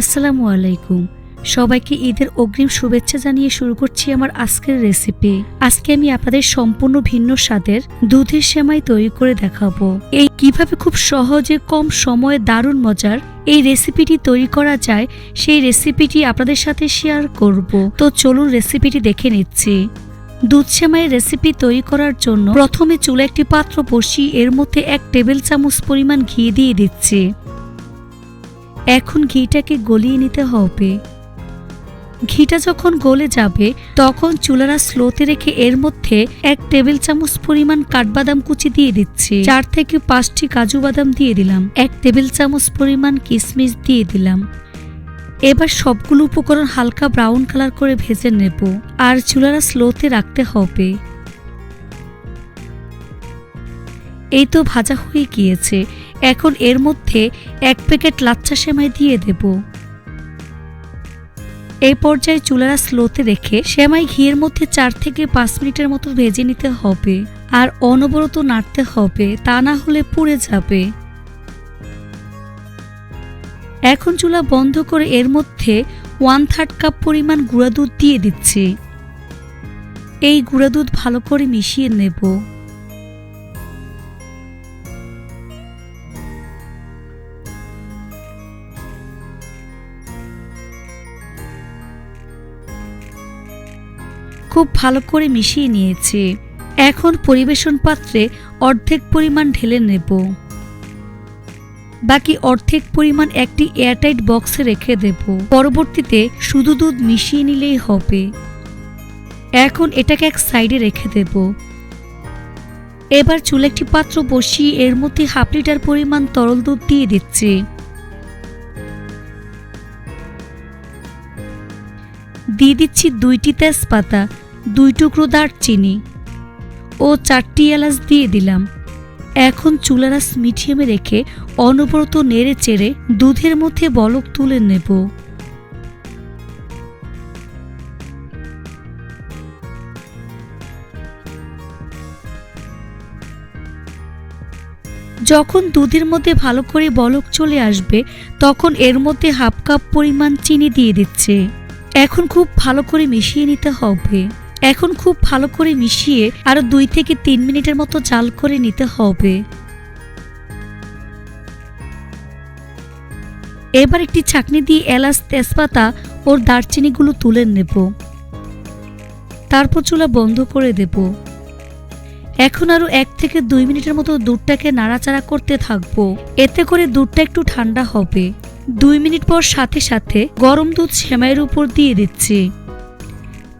আসসালামু আলাইকুম। সবাইকে ঈদের অগ্রিম শুভেচ্ছা জানিয়ে শুরু করছি আমার আজকের রেসিপি আজকে আমি আপনাদের সম্পূর্ণ ভিন্ন স্বাদের দুধের সেমাই তৈরি করে দেখাবো। এই কীভাবে খুব সহজে কম সময়ে দারুণ মজার এই রেসিপিটি তৈরি করা যায়, সেই রেসিপিটি আপনাদের সাথে শেয়ার করব। তো চলুন রেসিপিটি দেখে নিচ্ছি। দুধ সেমাইয়ের রেসিপি তৈরি করার জন্য প্রথমে চুলে একটি পাত্র বসিয়ে এর মধ্যে এক টেবিল চামচ পরিমাণ ঘি দিয়ে দিচ্ছি। এখন ঘিটাকে গলিয়ে নিতে হবে। ঘিটা যখন গলে যাবে, তখন চুলারা স্লোতে রেখে এর মধ্যে এক টেবিল চামচ পরিমাণ কাঠবাদাম কুচি দিয়ে দিচ্ছি। চার থেকে পাঁচটি কাজু বাদাম দিয়ে দিলাম। এক টেবিল চামচ পরিমাণ কিশমিশ দিয়ে দিলাম। এবার সবগুলো উপকরণ হালকা ব্রাউন কালার করে ভেজে নেব। আর চুলারা স্লোতে রাখতে হবে। এই তো ভাজা হয়ে গিয়েছে। এখন এর মধ্যে এক প্যাকেট লাচ্চা সেমাই দিয়ে দেব। এই পর্যায়ে চুলারা স্লোতে রেখে সেমাই ঘিয়ের মধ্যে চার থেকে পাঁচ মিনিটের মতো ভেজে নিতে হবে আর অনবরত নাড়তে হবে, তা না হলে পুড়ে যাবে। এখন চুলা বন্ধ করে এর মধ্যে ওয়ান থার্ড কাপ পরিমাণ গুঁড়া দুধ দিয়ে দিচ্ছি। এই গুঁড়া দুধ ভালো করে মিশিয়ে নেব। খুব ভালো করে মিশিয়ে নিয়েছি। এখন পরিবেশন পাত্রে অর্ধেক পরিমাণ ঢেলে নেব। বাকি অর্ধেক পরিমাণ একটি এয়ারটাইট বক্সে রেখে দেব। পরবর্তীতে শুধু দুধ মিশিয়ে নিলেই হবে। এখন এটাকে এক সাইডে রেখে দেব। এবার চুলে একটি পাত্র বসিয়ে এর মধ্যে হাফ লিটার পরিমাণ তরল দুধ দিয়ে দিচ্ছি। দিয়ে দিচ্ছি দুইটি তেজপাতা। দুই টুকরো দারচিনি ও চারটি এলাচ দিয়ে দিলাম। এখন চুলারাস মিডিয়ামে রেখে অনবরত নেড়ে চেড়ে দুধের মধ্যে বলক তুলে নেব। যখন দুধের মধ্যে ভালো করে বলক চলে আসবে, তখন এর মধ্যে হাফ কাপ পরিমাণ চিনি দিয়ে দিচ্ছে। এখন খুব ভালো করে মিশিয়ে নিতে হবে। এখন খুব ভালো করে মিশিয়ে আরও দুই থেকে তিন মিনিটের মতো জাল করে নিতে হবে। এবার একটি ছাকনি দিয়ে এলাচ তেজপাতা ওর দারচিনিগুলো তুলে নেব। তারপর চুলা বন্ধ করে দেব। এখন আরও এক থেকে দুই মিনিটের মতো দুধটাকে নাড়াচাড়া করতে থাকব। এতে করে দুধটা একটু ঠান্ডা হবে। দুই মিনিট পর সাথে সাথে গরম দুধ সেমাইয়ের উপর দিয়ে দিচ্ছি।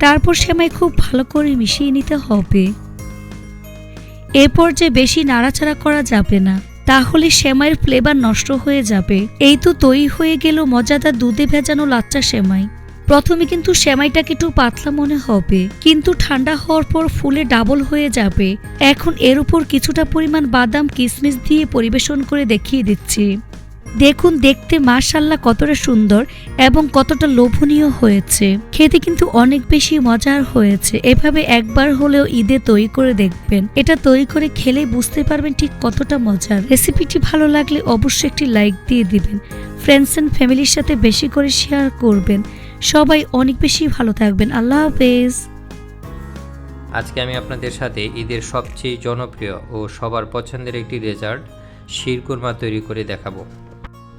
তারপর সেমাই খুব ভালো করে মিশিয়ে নিতে হবে। এ পর্যায়ে বেশি নাড়াচাড়া করা যাবে না, তাহলে সেমাইয়ের ফ্লেভার নষ্ট হয়ে যাবে। এই তো তৈরি হয়ে গেল মজাদার দুধে ভেজানো লাচ্চা সেমাই প্রথমে কিন্তু সেমাইটাকে একটু পাতলা মনে হবে, কিন্তু ঠান্ডা হওয়ার পর ফুলে ডাবল হয়ে যাবে। এখন এর উপর কিছুটা পরিমাণ বাদাম কিশমিশ দিয়ে পরিবেশন করে দেখিয়ে দিচ্ছি। দেখুন, দেখতে মাশাল্লাহ কতটা সুন্দর এবং কতটা লোভনীয় হয়েছে। খেতে কিন্তু অনেক বেশি মজার হয়েছে। এভাবে একবার হলেও ঈদে তৈরি করে দেখবেন। এটা তৈরি করে খেলে বুঝতে পারবেন ঠিক কতটা মজার। রেসিপিটি ভালো লাগলে অবশ্যই একটি লাইক দিয়ে দিবেন। ফ্রেন্ডস অ্যান্ড ফ্যামিলির সাথে বেশি করে শেয়ার করবেন। সবাই অনেক বেশি ভালো থাকবেন। আল্লাহ হাফেজ। আজকে আমি আপনাদের সাথে ঈদের সবচেয়ে জনপ্রিয় ও সবার পছন্দের একটি ডেজার্ট শিরকুরমা তৈরি করে দেখাবো।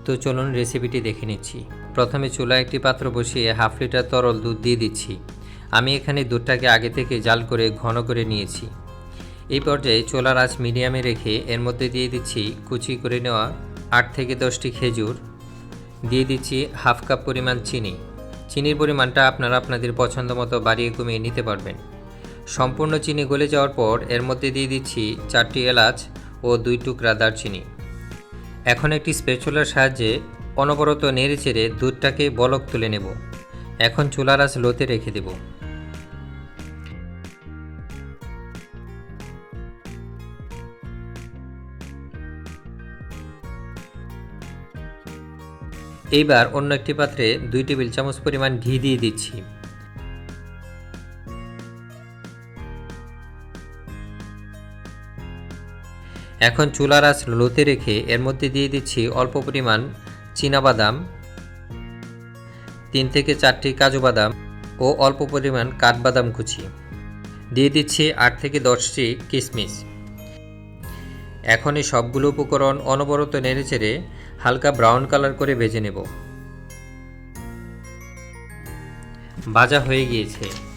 তো চলুন রেসিপিটি দেখে নিচ্ছি। প্রথমে চুলায় একটি পাত্র বসিয়ে হাফ লিটার তরল দুধ দিয়ে দিচ্ছি। আমি এখানে দুধটাকে আগে থেকে জাল করে ঘন করে নিয়েছি। এই পর্যায়ে চোলার আঁচ মিডিয়ামে রেখে এর মধ্যে দিয়ে দিচ্ছি কুচি করে নেওয়া আট থেকে দশটি খেজুর। দিয়ে দিচ্ছি হাফ কাপ পরিমাণ চিনি। চিনির পরিমাণটা আপনারা আপনাদের পছন্দ মতো বাড়িয়ে কমিয়ে নিতে পারবেন। সম্পূর্ণ চিনি গলে যাওয়ার পর এর মধ্যে দিয়ে দিচ্ছি চারটি এলাচ ও দুই টুকরা দারচিনি। এখন একটি স্পেচুলার সাহায্যে অনবরত নেড়ে চেড়ে দুধটাকে বলক তুলে নেব। এখন চুলার আঁচ লোতে রেখে দেব। এইবার অন্য একটি পাত্রে দুই টেবিল চামচ পরিমাণ ঘি দিয়ে দিচ্ছি। এখন চুলার আঁচ লোতে রেখে এর মধ্যে দিয়ে দিচ্ছি অল্প পরিমাণ বাদাম তিন থেকে চারটি কাজু বাদাম ও অল্প পরিমাণ কাঠবাদাম কুচি। দিয়ে দিচ্ছি আট থেকে দশটি কিশমিশ এখন এই সবগুলো উপকরণ অনবরত নেড়েচেড়ে হালকা ব্রাউন কালার করে ভেজে নেব। ভাজা হয়ে গিয়েছে।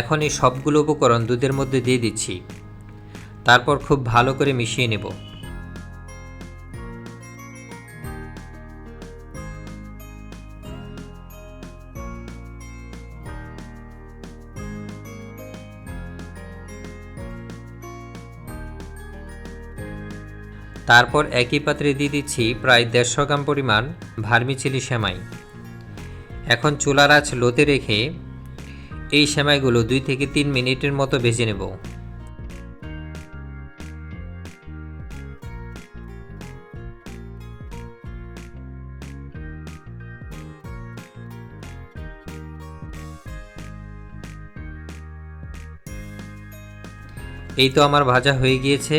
এখন এই সবগুলো উপকরণ দুধের মধ্যে দিয়ে দিচ্ছি। তারপর খুব ভালো করে মিশিয়ে নেব। তারপর একই পাত্রে দিয়ে দিচ্ছি প্রায় দেড়শো গ্রাম পরিমাণ ভার্মিচিলি সেমাই। এখন চুলার আঁচ লোতে রেখে এই সেমাইগুলো দুই থেকে তিন মিনিটের মতো ভেজে নেব। এই তো আমার ভাজা হয়ে গিয়েছে।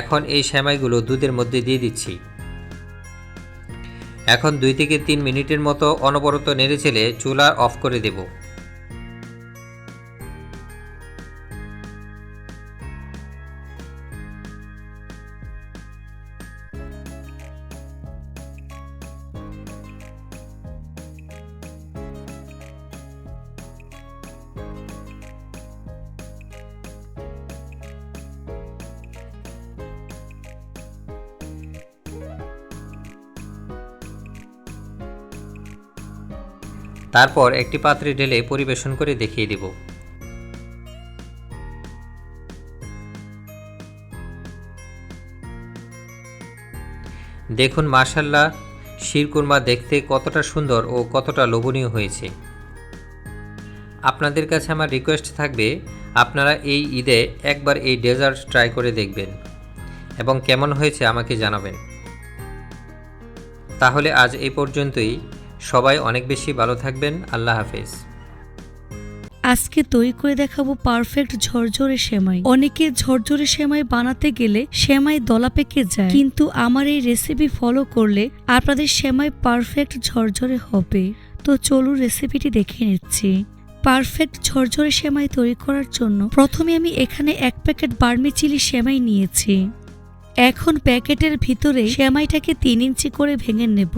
এখন এই সেমাইগুলো দুধের মধ্যে দিয়ে দিচ্ছি। এখন দুই থেকে তিন মিনিটের মতো অনবরত নেড়ে চেলে চুলা অফ করে দেব। তারপর একটি পাত্রে ঢেলে পরিবেশন করে দেখিয়ে দেব। দেখুন মাশাল্লাহ, শিরকুরমা দেখতে কতটা সুন্দর ও কতটা লোভনীয় হয়েছে। আপনাদের কাছে আমার রিকোয়েস্ট থাকবে, আপনারা এই ঈদে একবার এই ডেজার্ট ট্রাই করে দেখবেন এবং কেমন হয়েছে আমাকে জানাবেন। তাহলে আজ এই পর্যন্তই। সবাই অনেক বেশি ভালো থাকবেন, আল্লাহ হাফেজ। আজকে তৈরি করে দেখাবো পারফেক্ট ঝরঝরে সেমাই। অনেকে ঝরঝরে সেমাই বানাতে গেলে সেমাই দলা পেকে যায়। কিন্তু আমার এই রেসিপি ফলো করলে আপনাদের সেমাই পারফেক্ট ঝরঝরে হবে। তো চলুন রেসিপিটি দেখে নিচ্ছি। পারফেক্ট ঝরঝরে সেমাই তৈরি করার জন্য প্রথমে আমি এখানে এক প্যাকেট বার্মি চিলি সেমাই নিয়েছি। এখন প্যাকেটের ভিতরে সেমাইটাকে তিন ইঞ্চি করে ভেঙে নেব।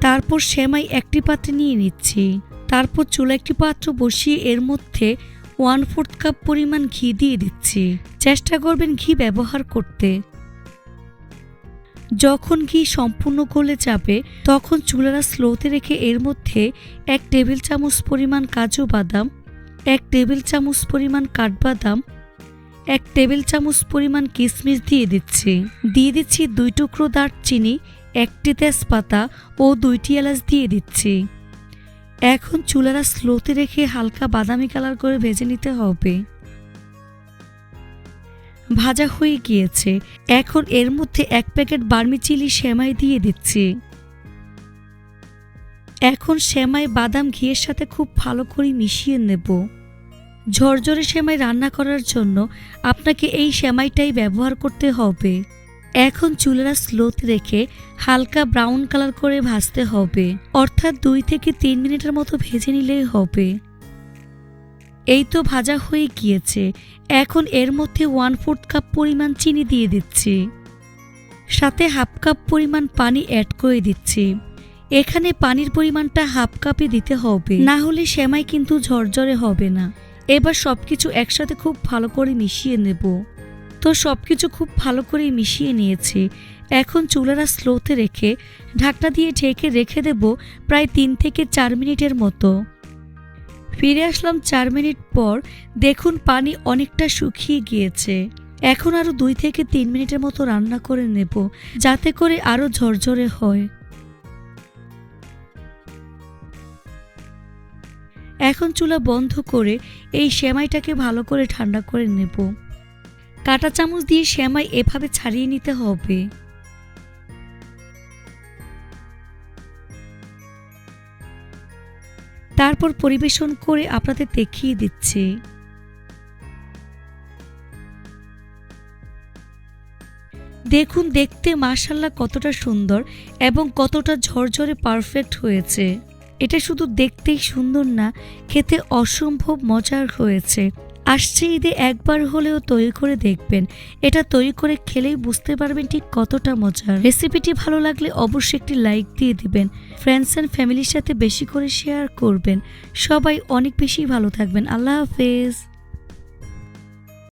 তারপর সেমাই একটি পাত্রে নিয়ে নিচ্ছি। তারপর চুলা একটি পাত্র বসিয়ে এর মধ্যে ওয়ান ফোর্থ কাপ পরিমাণ ঘি দিয়ে দিচ্ছি। চেষ্টা করবেন ঘি ব্যবহার করতে। যখন ঘি সম্পূর্ণ গলে যাবে, তখন চুলারা স্লোতে রেখে এর মধ্যে এক টেবিল চামচ পরিমাণ কাজু বাদাম, এক টেবিল চামচ পরিমাণ কাঠবাদাম, এক টেবিল চামচ পরিমাণ কিশমিশ দিয়ে দিচ্ছি। দিয়ে দিচ্ছি দুই টুকরো দারচিনি একটি তেজপাতা ও দুইটি এলাচ দিয়ে দিচ্ছি। এখন চুলারা স্লোতে রেখে হালকা বাদামি কালার করে ভেজে নিতে হবে। ভাজা হয়ে গিয়েছে। এখন এর মধ্যে এক প্যাকেট বার্মি চিলি সেমাই দিয়ে দিচ্ছি। এখন সেমাই বাদাম ঘিয়ের সাথে খুব ভালো করে মিশিয়ে নেব। ঝরঝরে সেমাই রান্না করার জন্য আপনাকে এই সেমাইটাই ব্যবহার করতে হবে। এখন চুলারা স্লোতে রেখে হালকা ব্রাউন কালার করে ভাজতে হবে। অর্থাৎ দুই থেকে তিন মিনিটের মতো ভেজে নিলেই হবে। এই তো ভাজা হয়ে গিয়েছে। এখন এর মধ্যে ওয়ান ফোর্থ কাপ পরিমাণ চিনি দিয়ে দিচ্ছি। সাথে হাফ কাপ পরিমাণ পানি অ্যাড করে দিচ্ছি। এখানে পানির পরিমাণটা হাফ কাপে দিতে হবে। না হলে সেমাই কিন্তু ঝরঝরে হবে না। এবার সবকিছু একসাথে খুব ভালো করে মিশিয়ে নেব। তো সব কিছু খুব ভালো করে মিশিয়ে নিয়েছি। এখন চুলারা স্লোতে রেখে ঢাকনা দিয়ে ঢেকে রেখে দেব প্রায় তিন থেকে চার মিনিটের মতো। ফিরে আসলাম চার মিনিট পর দেখুন পানি অনেকটা শুকিয়ে গিয়েছে। এখন আরও দুই থেকে তিন মিনিটের মতো রান্না করে নেব যাতে করে আরও ঝরঝরে হয়। এখন চুলা বন্ধ করে এই সেমাইটাকে ভালো করে ঠান্ডা করে নেব। কাটা চামচ দিয়ে শ্যামাই এভাবে ছাড়িয়ে নিতে হবে। তারপর পরিবেশন করে আপনাদের দেখিয়ে দিচ্ছে। দেখুন, দেখতে মাসাল্লা কতটা সুন্দর এবং কতটা ঝরঝরে পারফেক্ট হয়েছে। এটা শুধু দেখতেই সুন্দর না, খেতে অসম্ভব মজার হয়েছে। আসছে ঈদে একবার হলেও তৈরি করে দেখবেন। এটা তৈরি করে খেলেই বুঝতে পারবেন ঠিক কতটা মজার। রেসিপিটি ভালো লাগলে অবশ্যই একটি লাইক দিয়ে দিবেন। ফ্রেন্ডস অ্যান্ড ফ্যামিলির সাথে বেশি করে শেয়ার করবেন। সবাই অনেক বেশি ভালো থাকবেন। আল্লাহ হাফেজ।